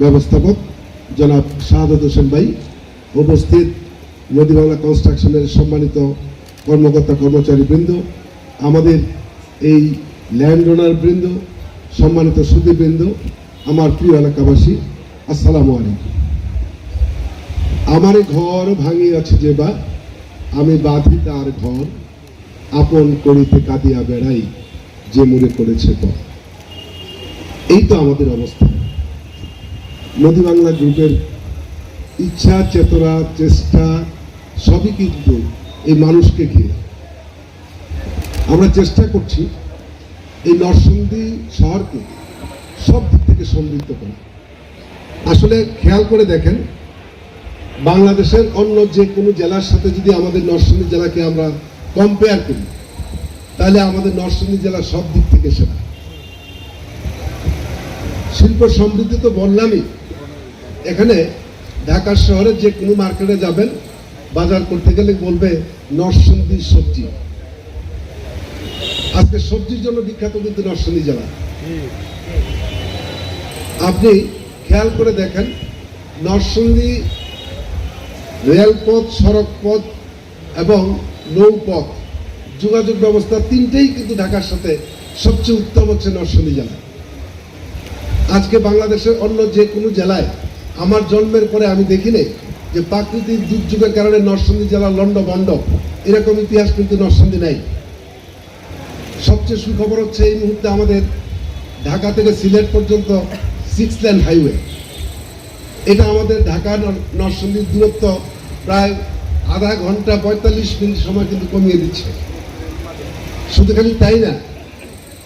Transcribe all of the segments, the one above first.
ব্যবস্থাপক, জনাব শাহাদত হোসেন ভাই, উপস্থিত নদী বাংলা কনস্ট্রাকশনের সম্মানিত কর্মকর্তা কর্মচারী বৃন্দ আমাদের এই ল্যান্ড ওনার বৃন্দ সম্মানিত সুদীবৃন্দ আমার প্রিয় এলাকাবাসী আসসালামু আলাইকুম। আমার ঘর ভাঙিয়াছে যে বা, আমি বাঁধি তার ঘর, আপন করিতে কাঁদিয়া বেড়াই যে মনে করেছে পর এই তো আমাদের অবস্থা। নদী বাংলা গ্রুপের ইচ্ছা, চেতনা, চেষ্টা, সবই কিন্তু এই মানুষকে ঘিরে। আমরা চেষ্টা করছি এই নরসিংদী শহরকে সব দিক থেকে সমৃদ্ধ করা আসলে খেয়াল করে দেখেন বাংলাদেশের অন্য যে কোনো জেলার সাথে যদি আমাদের নরসিংদী জেলাকে আমরা কম্পেয়ার করি তাহলে আমাদের নরসিংদী জেলা সব দিক থেকে সেরা। শিল্প সমৃদ্ধি তো বললামই এখানে ঢাকা শহরে যে কোনো মার্কেটে যাবেন বাজার করতে গেলে বলবে নরসিংদী সবজি। আজকে সবজির জন্য বিখ্যাত কিন্তু নরসিংদী জেলা। আপনি খেয়াল করে দেখেন, নরসিংদী রেলপথ সড়ক পথ এবং নৌপথ, যোগাযোগ ব্যবস্থা তিনটেই কিন্তু ঢাকার সাথে সবচেয়ে উত্তম হচ্ছে নরসিংদী জেলা। আজকে বাংলাদেশের অন্য যে কোনো জেলায় আমার জন্মের পরে আমি দেখিনি যে প্রাকৃতিক দুর্যোগের কারণে নরসিংদী জেলা লন্ড বন্ড এরকম ইতিহাস কিন্তু নরসিংদী নাই। সবচেয়ে সুখবর হচ্ছে এই মুহূর্তে আমাদের ঢাকা থেকে সিলেট পর্যন্ত সিক্স লেন হাইওয়ে। এটা আমাদের ঢাকা নর- নরসিংদীর দূরত্ব প্রায় আধা ঘণ্টা পঁয়তাল্লিশ মিনিট সময় কিন্তু কমিয়ে দিচ্ছে। শুধু খালি তাই না,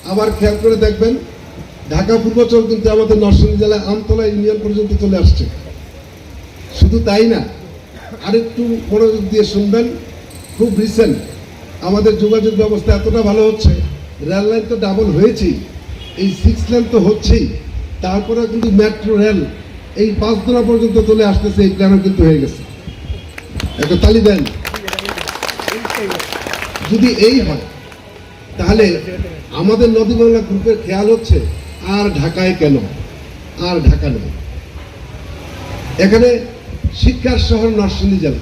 আবার খেয়াল করে দেখবেন, ঢাকা পূর্বাচল কিন্তু আমাদের নরসিংদী জেলায় আমতলা ইউনিয়ন পর্যন্ত চলে আসছে। শুধু তাই না, আরেকটু মনোযোগ দিয়ে শুনবেন, খুব রিসেন্ট আমাদের যোগাযোগ ব্যবস্থা এতটা ভালো হচ্ছে রেল লাইন তো ডাবল হয়েছেই, এই সিক্স লেন তো হচ্ছেই। তারপরে কিন্তু মেট্রো রেল এই পাঁচদোনা পর্যন্ত চলে আসতেছে, এই প্ল্যানও কিন্তু হয়ে গেছে। একটা তালি দেন। যদি এই হয়, তাহলে আমাদের নদী বাংলা গ্রুপের খেয়াল হচ্ছে, আর ঢাকায় কেন? আর ঢাকা নেই। এখানে শিক্ষার শহর নরসিংদী জেলা।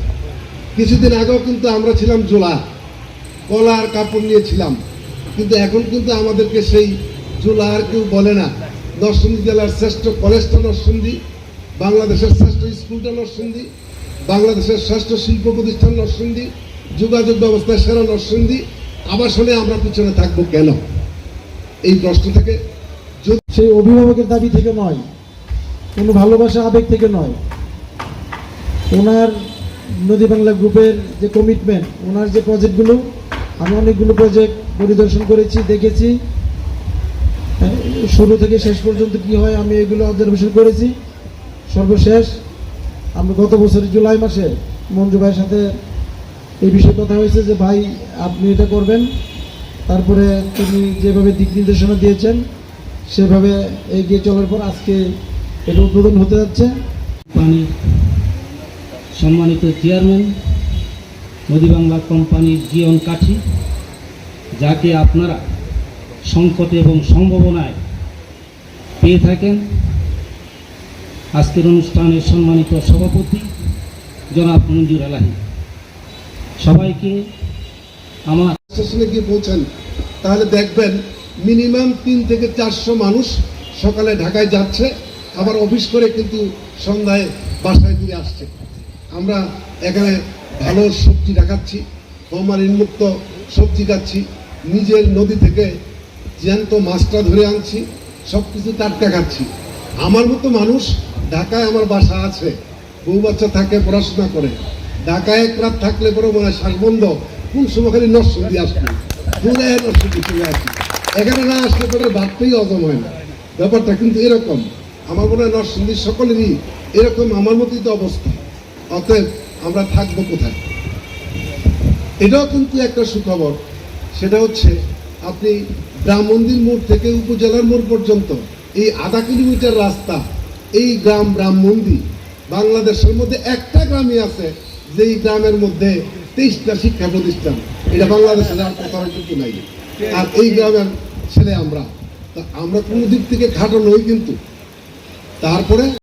কিছুদিন আগেও কিন্তু আমরা ছিলাম জোলা। কলা আর কাপড় নিয়েছিলাম কিন্তু এখন কিন্তু আমাদেরকে সেই জোলা আর কেউ বলে না। নরসিংদী জেলার শ্রেষ্ঠ কলেজটা নরসিংদী, বাংলাদেশের শ্রেষ্ঠ স্কুলটা নরসিংদী, বাংলাদেশের শ্রেষ্ঠ শিল্প প্রতিষ্ঠান নরসিংদী, যোগাযোগ ব্যবস্থায় সেরা নরসিংদী। আবাসনে আমরা পিছনে থাকব কেন? এই প্রশ্ন থেকে যদি সেই অভিভাবকের দাবি থেকে নয়, কোনো ভালোবাসা আবেগ থেকে নয়, ওনার নদী বাংলা গ্রুপের যে কমিটমেন্ট ওনার যে প্রজেক্টগুলো আমি অনেকগুলো প্রজেক্ট পরিদর্শন করেছি, দেখেছি। শুরু থেকে শেষ পর্যন্ত কি হয় আমি এগুলো অবজারভেশন করেছি। সর্বশেষ, আমরা গত বছরের জুলাই মাসে মঞ্জু ভাইয়ের সাথে এই বিষয়ে কথা হয়েছে যে, ভাই, আপনি এটা করবেন। তারপরে তিনি যেভাবে দিক নির্দেশনা দিয়েছেন, সেভাবে এগিয়ে চলার পর আজকে এটা উদ্বোধন হতে যাচ্ছে। কোম্পানি সম্মানিত চেয়ারম্যান নদী বাংলা কোম্পানির জীবন কাঠি, যাকে আপনারা সংকটে এবং সম্ভাবনায় পেয়ে থাকেন। আজকের অনুষ্ঠানের সম্মানিত সভাপতি জনাব মঞ্জুর আলাহী। সবাইকে আমার স্টেশনে গিয়ে পৌঁছান। তাহলে দেখবেন মিনিমাম তিন থেকে চারশো মানুষ সকালে ঢাকায় যাচ্ছে, আবার অফিস করে কিন্তু সন্ধ্যায় বাসায় ফিরে আসছে। আমরা এখানে ভালো সবজি দেখাচ্ছি ফরমালিন মুক্ত সবজি খাচ্ছি, নিজের নদী থেকে জ্যান্ত মাছটা ধরে আনছি। সব কিছু টাটকা খাচ্ছি আমার মতো মানুষ ঢাকায় আমার বাসা আছে। বউ বাচ্চা থাকে, পড়াশোনা করে। ঢাকায় এক রাত থাকলে পরে মনে হয় শ্বাস বন্ধ কোন সময় খালি দিয়ে আসবে? পুরে নষ্ট দিয়ে চলে আসি এখানে না আসলে পরে ভাবতেই অজম হয় না। ব্যাপারটা কিন্তু এরকম। আমার মনে হয় নরসিংদীর সকলেরই এরকম আমার মতোই তো অবস্থা। অতএব আমরা থাকব কোথায়? এটাও কিন্তু একটা সুখবর। সেটা হচ্ছে আপনি রাম মন্দির মোড় থেকে উপজেলার মোড় পর্যন্ত। এই আধা কিলোমিটার রাস্তা, এই গ্রাম রাম মন্দির। বাংলাদেশের মধ্যে একটা গ্রামই আছে, যেই গ্রামের মধ্যে তেইশটা শিক্ষা প্রতিষ্ঠান। এটা বাংলাদেশের আর কোথাও কিন্তু নাই। আর এই গ্রামের ছেলে আমরা। তা আমরা কোনো দিক থেকে খাটো নই কিন্তু। তারপরে